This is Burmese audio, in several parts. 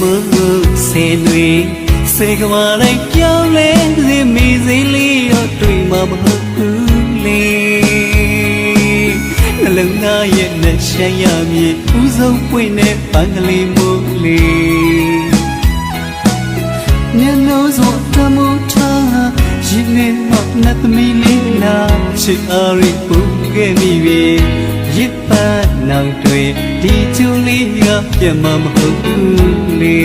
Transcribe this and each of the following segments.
စေမစေတွေစေကမာလိုက်ကြောင်းလဲစေမီစိလေးရောတွေ့မှာမဟုတ်ဘူးလေနှလုံးသားရဲ့နဲ့ရှမ်းရမြေဦးဆုံးပွင့်တဲ့ပန်းကလေးမို့လေညနိုးစောတမိုးထားရင်နဲ့မနတ်သမီးလေးနာချစ်အားရပူခဲ့မိပြီရစ်ပတ် နောင်တွေဒီချူလေးကပြတ်မှာမဟုတ်ဘူးလေ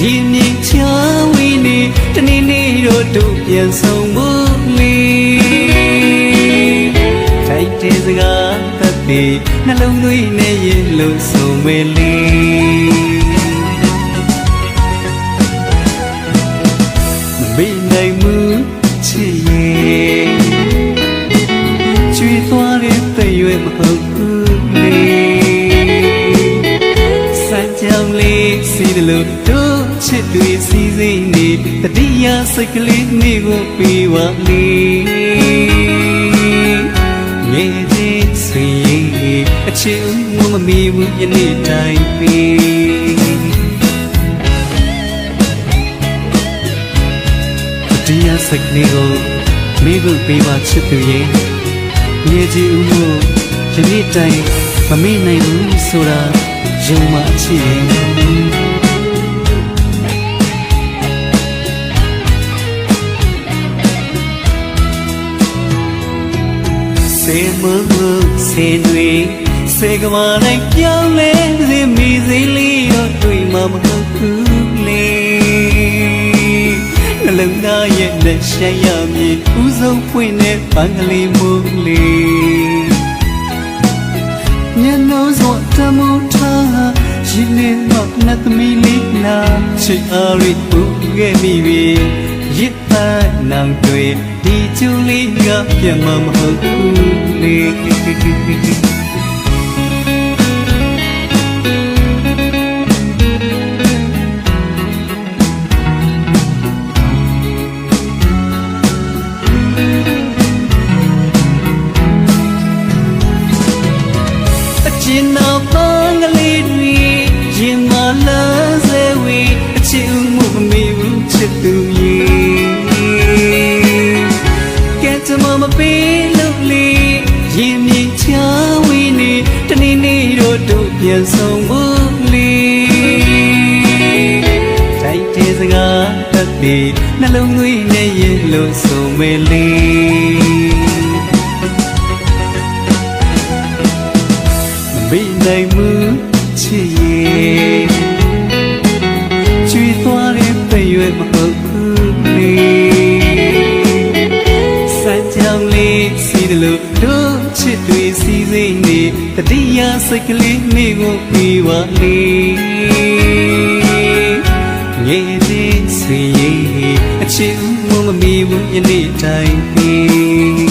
ရင်မြင့်ချဝီနေတနေ့နေ့တော့တို့ပြန်ဆောင်ဖို့လေထိုက်တဲ့စကားသတ်ပြီးနှလုံးသွင်းနေရင်လို့ဆိုမယ်လေမမေ့နိုင်မှုချစ်ရဲ့ကျွေးသွားတဲ့တဲ့ရွယ်မဟုတ်ဘူးလေစံကြောင်လေးစီတယ်လို့တို့ချ စ်တွေစီစိမ့်နေတတိယစိတ်ကလေးနေကိုပေးပါလေငယ်ချင်းဆွေရဲ့အချစ်မမမီဘူးယနေ့တိုင်းပြီးတရားစိတ်လေးကိုမိဖို့ပေးပါချစ်သူရဲ့မြေကြီးဦးလို့ယနေ့တိုင်မမေ့နိုင်ဘူးဆိုတာယုံမှချစ်ရဲ့ စေမလို့စေတွေစေကမာနိုင်ပြောင်းလဲစေမိစိလေးတော့တွေ့မှာမဟုတ်ဘူးလေနှလုံးသားရဲ့လက်ရှမ်းရမည်ဦးဆုံးဖွင့်တဲ့ပန်းကလေးမို့လေညနိုးစောတမိုးထားရင်နေမနတ်သမီးလေးနာချစ်အားရပူခဲ့မိပြီရစ်ပတ်နောင်တွေ ဒီချူလေးကပြန်မမဟုတ်ဘူးလေအကျဉ်းတော်ပန်းကလေးတွေရင်မ ပြန်ဆောင်ဖို့လေတိုက်တဲ့စကားတတ်ပြီးနှလုံးသွင်းနေရင်လို့ဆိုမယ်လေ စီးတယ်လို့တို့ချစ်တွေစီစိမ့်နေတတိယစိတ်ကလေးနေကိုပြီးပါလေငယ်သေးဆွေရဲ့အချစ်ဦးမမမီဘူးယနေ့တိုင်းပြီး